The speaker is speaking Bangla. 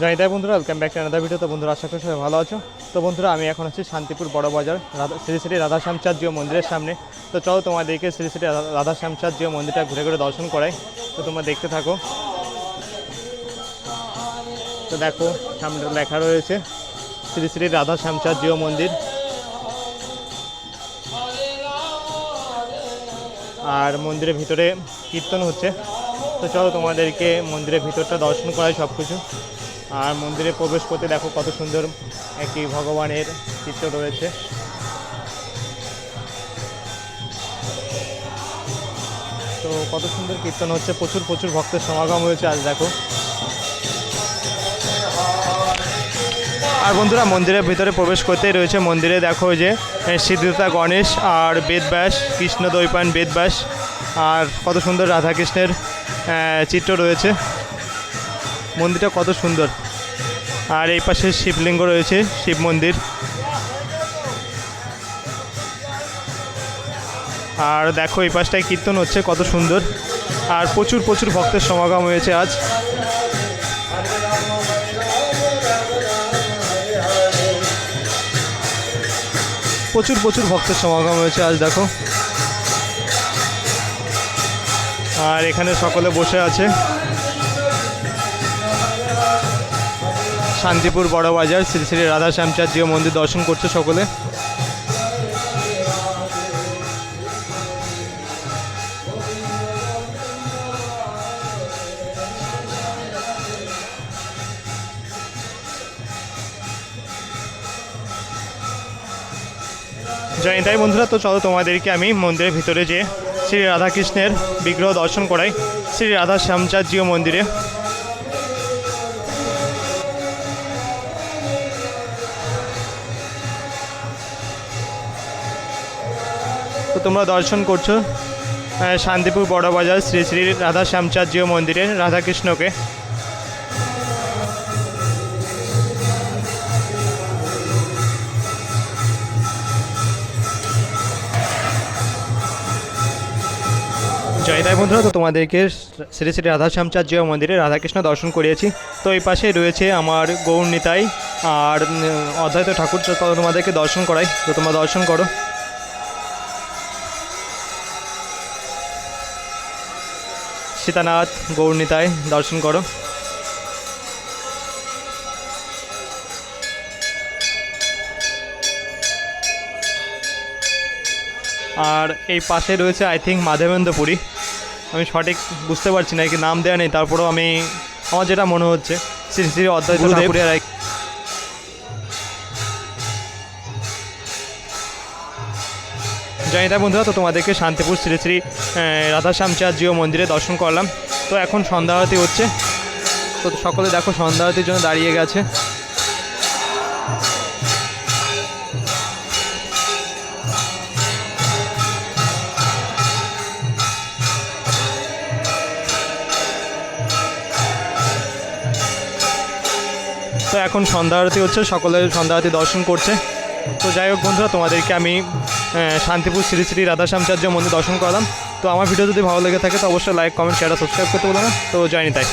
জয়িতা বন্ধুরা welcome back to another video তো বন্ধুরা, আশা করি সবাই ভালো আছো। তো বন্ধুরা, আমি এখন আছি শান্তিপুর বড় বাজার, রাধা শ্রী শ্রী রাধাশ্যামচার্য মন্দিরের সামনে। তো চলো তোমাদেরকে শ্রী শ্রী রাধা- রাধাশ্যামচার্য মন্দিরটা ঘুরে ঘুরে দর্শন করাই। তো তোমরা দেখতে থাকো। তো দেখো, সামনে লেখা রয়েছে, শ্রী শ্রী রাধাশ্যামচার্য মন্দির। আর মন্দিরের ভিতরে কীর্তন হচ্ছে। তো চলো তোমাদেরকে মন্দিরের ভিতরটা দর্শন করাই সব কিছু আর মন্দিরে প্রবেশ করতে দেখো কত সুন্দর একটি ভগবানের চিত্র রয়েছে। তো কত সুন্দর কীর্তন হচ্ছে, প্রচুর প্রচুর ভক্তের সমাগম হয়েছে আজ, দেখো। আর বন্ধুরা, মন্দিরের ভিতরে প্রবেশ করতেই রয়েছে। মন্দিরে দেখো যে সিদ্ধতা গণেশ আর বেদব্যাস, কৃষ্ণ দৈপায়ন বেদব্যাস, আর কত সুন্দর রাধাকৃষ্ণের চিত্র রয়েছে। মন্দিরটা কত সুন্দর। আর এই পাশে শিবলিঙ্গ রয়েছে, শিব মন্দির। আর দেখো, এই পাশটায় কীর্তন হচ্ছে, কত সুন্দর। আর প্রচুর প্রচুর ভক্তের সমাগম হয়েছে আজ। প্রচুর প্রচুর ভক্তের সমাগম হয়েছে আজ, দেখো। আর এখানে সকলে বসে আছে। শান্তিপুর বড় বাজার শ্রী শ্রী রাধা শ্যামচার্য মন্দির দর্শন করছে সকলে। জয়ন্তাই বন্ধুরা, তো চলো তোমাদেরকে আমি মন্দিরের ভিতরে যে শ্রী রাধাকৃষ্ণের বিগ্রহ দর্শন করাই। শ্রী রাধা শ্যামচার্য মন্দিরে। তো তোমরা দর্শন করছ শান্তিপুর বড় বাজার শ্রী শ্রী রাধা শ্যামচার্য মন্দিরে রাধাকৃষ্ণকে। জয়তাই বন্ধুরা, তো তোমাদেরকে শ্রী শ্রী রাধাশ্যামচার্য মন্দিরে রাধাকৃষ্ণ দর্শন করিয়েছি। তো এই পাশে রয়েছে আমার গৌর নিতাই আর অদ্বৈত ঠাকুর তোমাদেরকে দর্শন করাই। তো তোমরা দর্শন করো। সীতানাথ গৌর নিতাই দর্শন করো আর এই পাশে রয়েছে আই থিঙ্ক মাধবেন্দ্রপুরী আমি সঠিক বুঝতে পারছি না কি নাম দেওয়া নেই তারপরেও আমি আমার যেটা মনে হচ্ছে শ্রী শ্রী অদ্বৈত গুরুদেব। ঠাকুরের জয়িতা বন্ধুরা, তো তোমাদেরকে শান্তিপুর শ্রী শ্রী রাধাশ্যামচার্য মন্দিরে দর্শন করলাম। তো এখন সন্ধ্যা আরতি হচ্ছে। তো সকলে দেখো সন্ধ্যা আরতির জন্য দাঁড়িয়ে গেছে। তো এখন সন্ধ্যা আরতি হচ্ছে, সকলে সন্ধ্যা আরতি দর্শন করছে। তো যাই হোক বন্ধুরা, তোমাদেরকে আমি শান্তিপুর শ্রী শ্রী রাধাশ্যামচার্য মন্দির দর্শন করলাম। তো আমার ভিডিও যদি ভালো লেগে থাকে, তো অবশ্যই লাইক কমেন্ট শেয়ার সাবস্ক্রাইব করতে বলো না। তো জানি তাই।